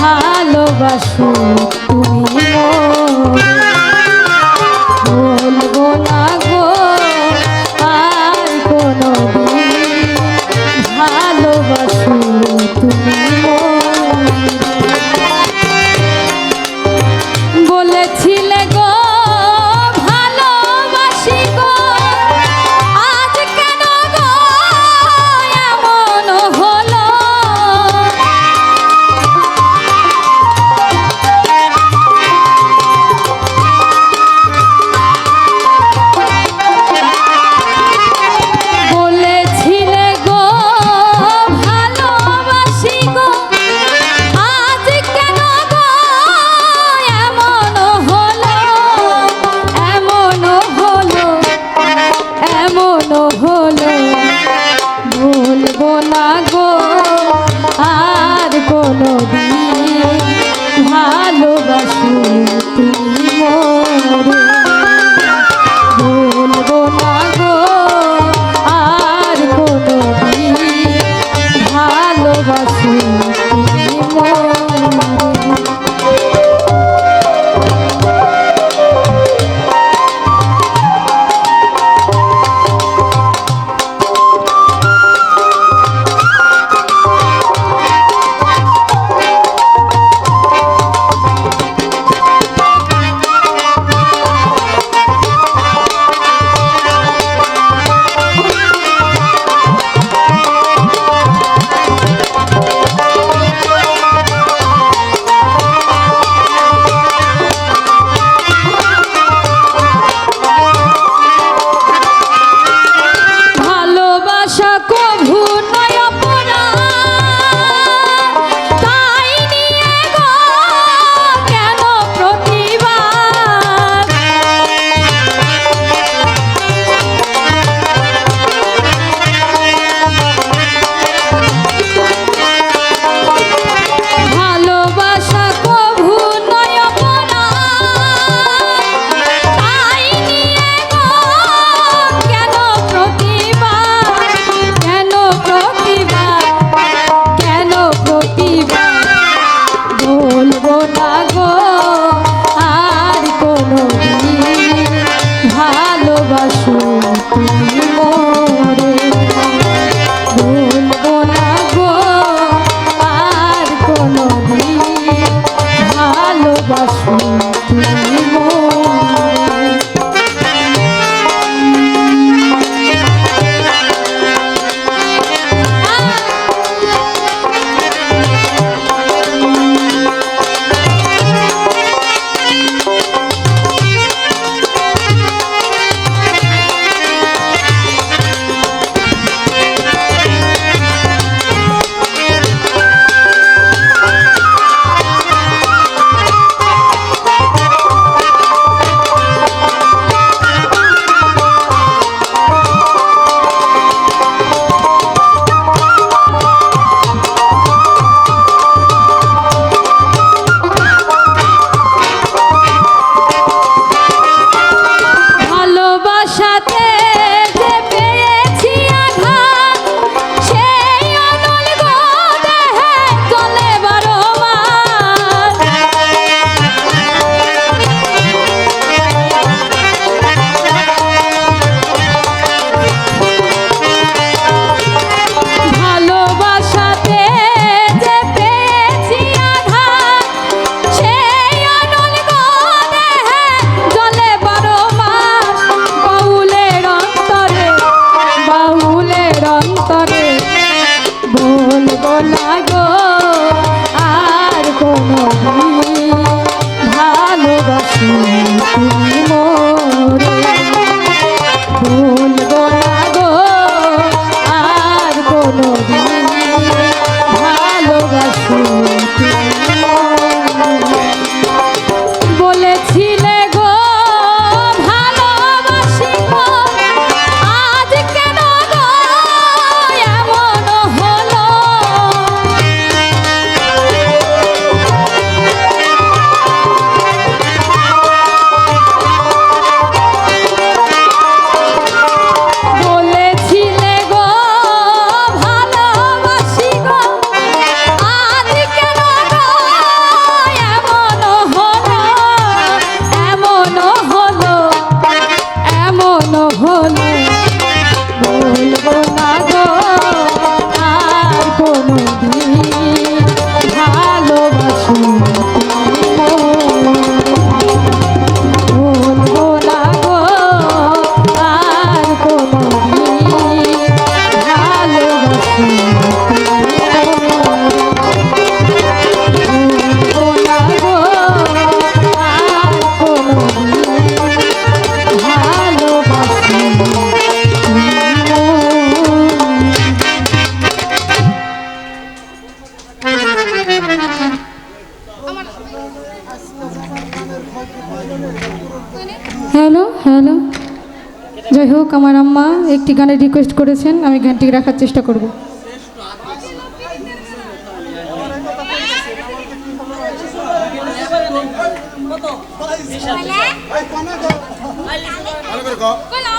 ভালোবাসো তুমি বলব আর কোনো ভালোবাসো passe. যাই হোক আমার আম্মা একটি গানের রিকোয়েস্ট করেছেন আমি গানটি রাখার চেষ্টা করব। কত